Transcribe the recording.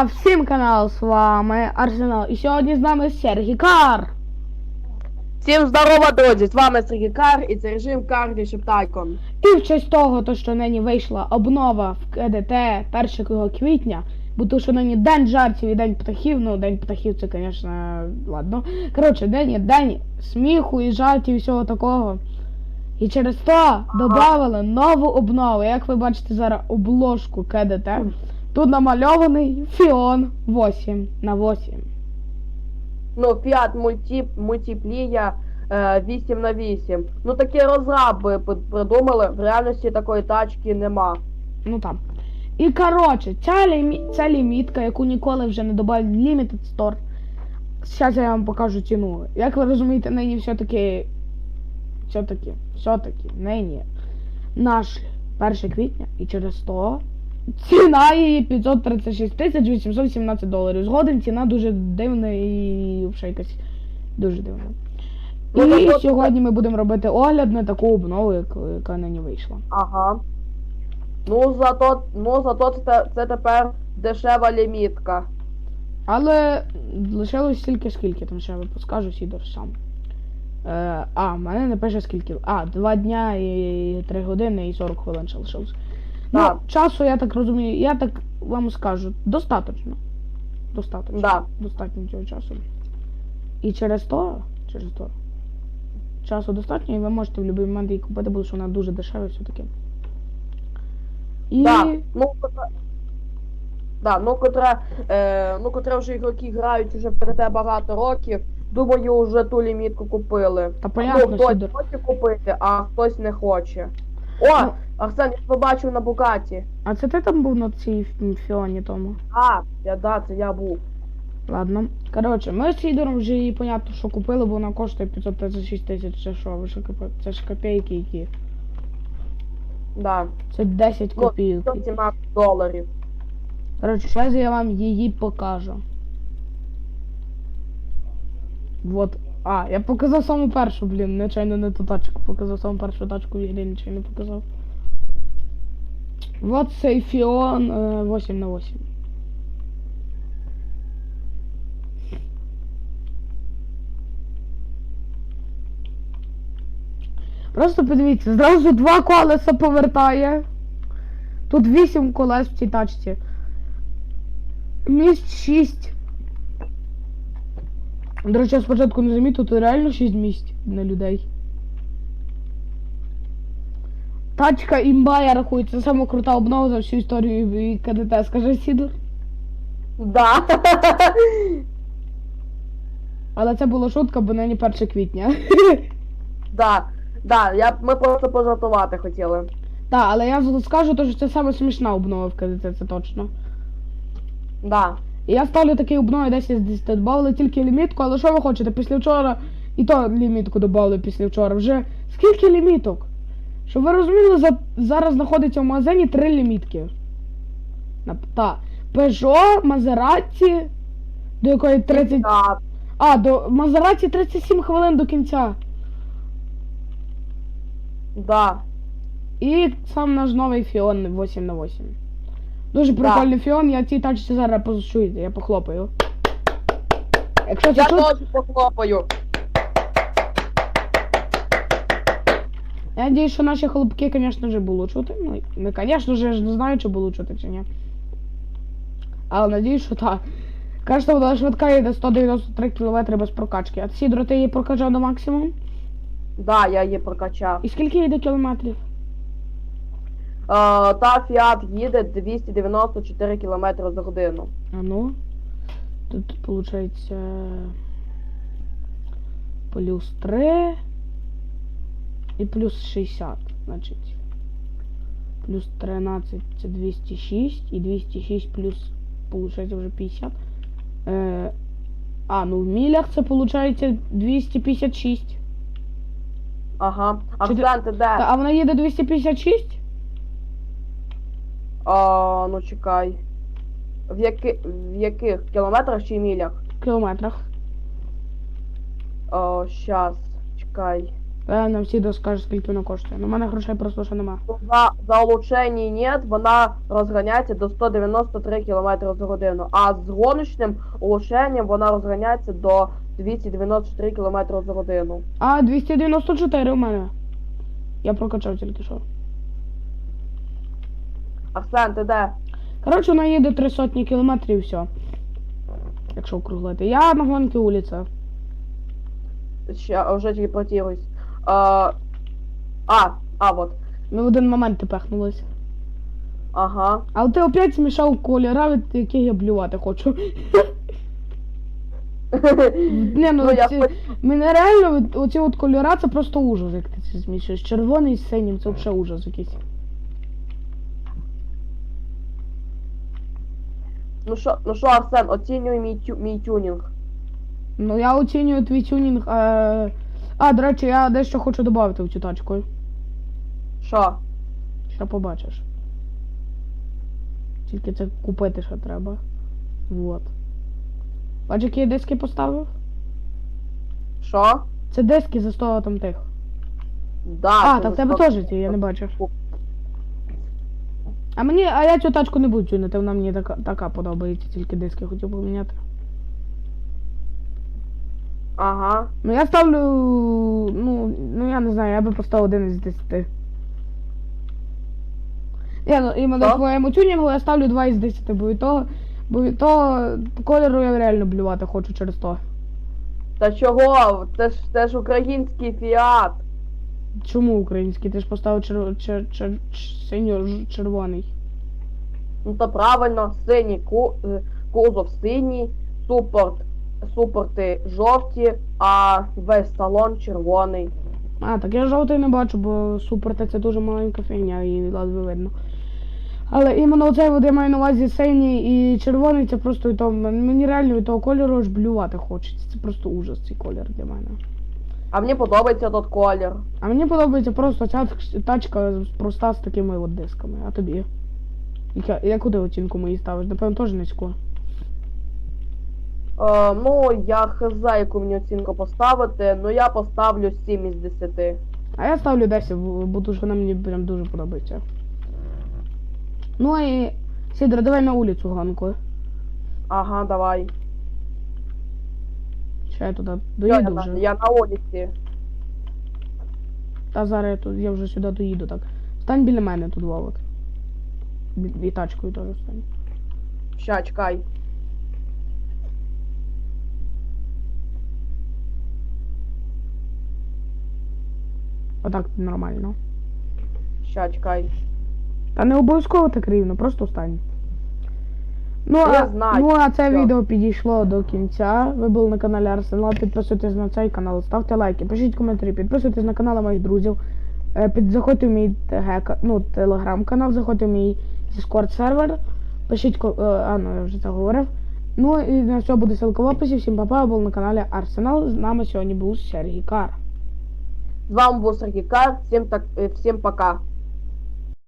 А, всім канал, з вами Арсенал. І сьогодні з нами Сергій Кар. Всім здорово, друзі! З вами Сергій Кар і це режим Карді Шептайкон. І в честь того, то, що нині вийшла обнова в КДТ 1 квітня, бо то, що нині день жартів і день птахів, ну день птахів це, звісно, ладно. Коротше, день день сміху і жартів і всього такого. І через то додали нову обнову. Як ви бачите зараз обложку КДТ, тут намальований Фіон 8 на 8. Ну, Multi, Multiplія е, 8 на 8. Ну такі розраби придумали, в реальності такої тачки нема. Ну там. І коротше, ця, лімі... ця лімітка, яку ніколи вже не добавили Limited Store. Зараз я вам покажу ціну. Як ви розумієте, нині все-таки. Все-таки, все-таки, нині наш 1 квітня і через то ціна її 536 тисяч 817 доларів. Згоден ціна дуже дивна і вже якась дуже дивна. Ну, І так от- сьогодні ми будемо робити огляд на таку обнову, яка нині вийшла. Ага. Ну зато, ну зато це, це тепер дешева лімітка. Але лишилось стільки скільки, там ще я скажу Сідор сам. Е, а, в мене не пише скільки. А, 2 дня і 3 години і 40 хвилин ще лишилось. Так. Ну, часу, я так розумію, я так вам скажу, достатньо. Достатньо. Да. Достатньо цього часу. І через то, через то. Часу достатньо, і ви можете в будь-який момент її купити, бо що вона дуже дешева все-таки. І. Да. Ну, котре, да, ну, котре, е, ну, котре вже ігроки грають вже перед те багато років. Думаю, вже ту лімітку купили. Та понятно, ну, хтось Сідор. хоче купити, а хтось не хоче. О, Ну. Арсен, я побачив на Букаті. А це ти там був на цій фіоні тому? А, я да, це я був. Ладно. Коротше, ми з Сідором вже її понятно, що купили, бо вона коштує 536 тисяч, це що, ви що це ж копійки які. Да. Це 10 Ну, копійок. 117 доларів. Коротше, зараз я вам її покажу. Вот. А, я показав саму першу, блін, нечайно не ту тачку. Показав саму першу тачку в ігрі, нічого не показав. Вот цей Фіон е, 8 на 8. Просто подивіться, зразу два колеса повертає. Тут 8 колес в цій тачці. Місць 6. До речі, я спочатку не замітив, тут реально 6 місць на людей. Тачка імба, я рахую, це сама крута обнова за всю історію і КДТ, скажи Сідор. Да. Але це була шутка, бо нині 1 квітня. да. Да, я, ми просто пожартувати хотіли. Так, але я скажу, то, що це саме смішна обнова в КДТ, це точно. Да. І я ставлю такий обнови 10 з 10. Добавили тільки лімітку, але що ви хочете? Після вчора і то лімітку додали після вчора. Вже скільки ліміток? Щоб ви розуміли, за, зараз знаходиться в магазині три лімітки. Та. Peugeot, Maserati, до якої 30. А, до Maserati 37 хвилин до кінця. Да. І сам наш новий Фіон 8 на 8. Дуже Да. прикольний Фіон, я цій тачці зараз почуєте, я похлопаю. Якщо це Я чути, теж похлопаю. Я надіюсь, що наші хлопки, звісно ж, було чути. Ну, не, звісно ж, я ж не знаю, чи було чути, чи ні. Але надіюсь, що так. Кажете, вона швидка йде 193 км без прокачки. А Сідро, ти її прокачав до максимум? Да, я її прокачав. І скільки йде кілометрів? Е, та Фіат їде 294 км за годину. А ну. Тут виходить плюс 3 і плюс 60, значить. Плюс 13 це 206 і 206 плюс виходить вже 50. Е, а, ну в мілях це виходить 256. Ага. Чи ти- Арсен, де? А вона їде 256? А, ну чекай. В, яки... в яких кілометрах чи мілях? В кілометрах. О, щас, чекай. Я нам всі доскажу, скільки воно коштує. Ну, в мене грошей просто ще нема. Ну, За, за улучшеній нет, вона розганяється до 193 км за годину. А з гоночним улучшенням вона розганяється до 294 км за годину. А, 294 у мене. Я прокачав тільки що. Арсен, ти де? Коротше, вона їде три сотні кілометрів і все. Якщо округлити. Я на гонки вулиця. Ще вже телепортируюсь. А, а, а, вот. Ми в один момент ти пехнулись. Ага. Але ти опять змішав кольора, від яких я блювати хочу. Не, ну, Ну, я ці, мене реально оці от кольора це просто ужас, як ти це змішуєш. Червоний з синім, це взагалі ужас якийсь. Ну що, ну що, Арсен, оцінюй мій, тю, мій тюнінг. Ну я оцінюю твій тюнінг. Е... А, до речі, я дещо хочу додати в цю тачку. Що? Ще побачиш. Тільки це купити ще треба. Вот. Бачиш, які я диски поставив? Що? Це диски за 100 там тих. Да, А, це та в тебе за- теж ті, я не бачив. А мені, а я цю тачку не буду тюнити, вона мені така, така подобається, тільки диски хотів поміняти. Ага. Ну я ставлю. Ну, ну я не знаю, я би поставив один із 10. Я, ну, іменно твоєму тюнінгу я ставлю 2 із 10, бо від того, бо від того кольору я реально блювати хочу через то. Та чого? Це ж, це ж український фіат. Чому український? Ти ж поставив чер... чер... чер... синьо червоний. Ну то правильно, синій ку... е, кузов синій, супорт, супорти жовті, а весь салон червоний. А, так я жовтий не бачу, бо супер це дуже маленька фігня, її ледве видно. Але іменно оцей от я маю на увазі синій і червоний, це просто від того, мені реально від того кольору аж блювати хочеться. Це просто ужас цей колір для мене. А мені подобається тот колір. А мені подобається просто ця тачка проста з такими от дисками. А тобі? Яка, яку ти оцінку мої ставиш? Напевно, теж низьку. Е, ну, я хз, яку мені оцінку поставити, ну я поставлю 7 із 10. А я ставлю 10, бо дуже вона мені прям дуже подобається. Ну і. Сідро, давай на вулицю гонку. Ага, давай. Ще я туди доїду я, вже. на, я на вулиці. Та зараз я, тут, я вже сюди доїду так. Стань біля мене тут Вовик. І тачкою теж стань. Ща, чекай. Отак нормально. Ща, чекай. Та не обов'язково так рівно, просто стань. Ну, а, знаю, ну а це всё. відео підійшло до кінця. Ви були на каналі Арсенал. Підписуйтесь на цей канал, ставте лайки, пишіть коментарі, підписуйтесь на канали моїх друзів. Е, Під, заходьте в мій ТГ, ну, телеграм-канал, заходьте в мій Discord сервер. Пишіть, е, а, ну я вже це говорив. Ну і на все буде ссылка в описі. Всім папа, був на каналі Арсенал. З нами сьогодні був Сергій Кар. З вами був Сергій Кар. Всім, так, е, всім пока.